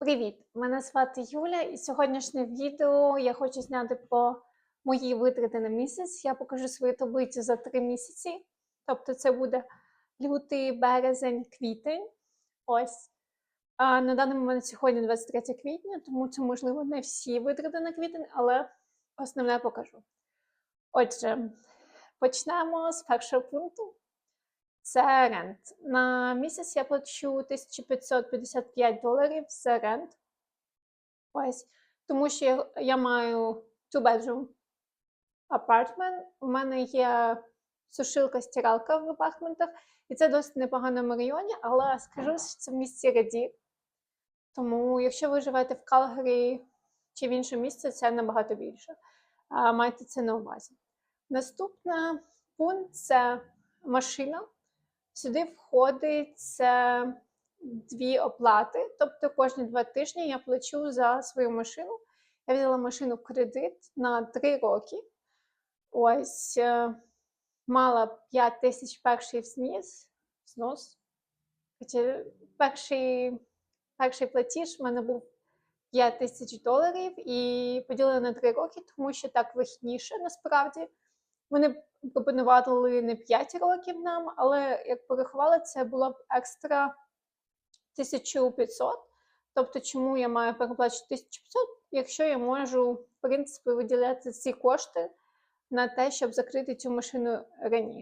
Привіт! Мене звати Юля, і сьогоднішнє відео я хочу зняти про мої витрати на місяць. Я покажу свою таблицю за три місяці. Тобто це буде лютий, березень, квітень. Ось. А на даний момент сьогодні 23 квітня, тому це, можливо, не всі витрати на квітень, але основне покажу. Отже, почнемо з першого пункту. Це рент. На місяць я плачу 1555 доларів за рент. Ось. Тому що я, я маю two-bedroom apartment. У мене є сушилка стиралка в апартментах, і це досить непоганому районі, але скажу, що це в місті Раді. Тому, якщо ви живете в Калгарі чи в іншому місці, це набагато більше. Майте це на увазі. Наступний пункт це машина. Сюди входить дві оплати, тобто кожні два тижні я плачу за свою машину. Я взяла машину в кредит на три роки. Ось е, мала 5 тисяч перший взнос. знос. Хоча перший, перший платіж в мене був 5 тисяч доларів і поділила на три роки, тому що так вигідніше насправді. Вони пропонували не 5 років нам, але як порахували, це було б екстра 1500. Тобто, чому я маю переплачувати 1500, якщо я можу, в принципі, виділяти ці кошти на те, щоб закрити цю машину раніше.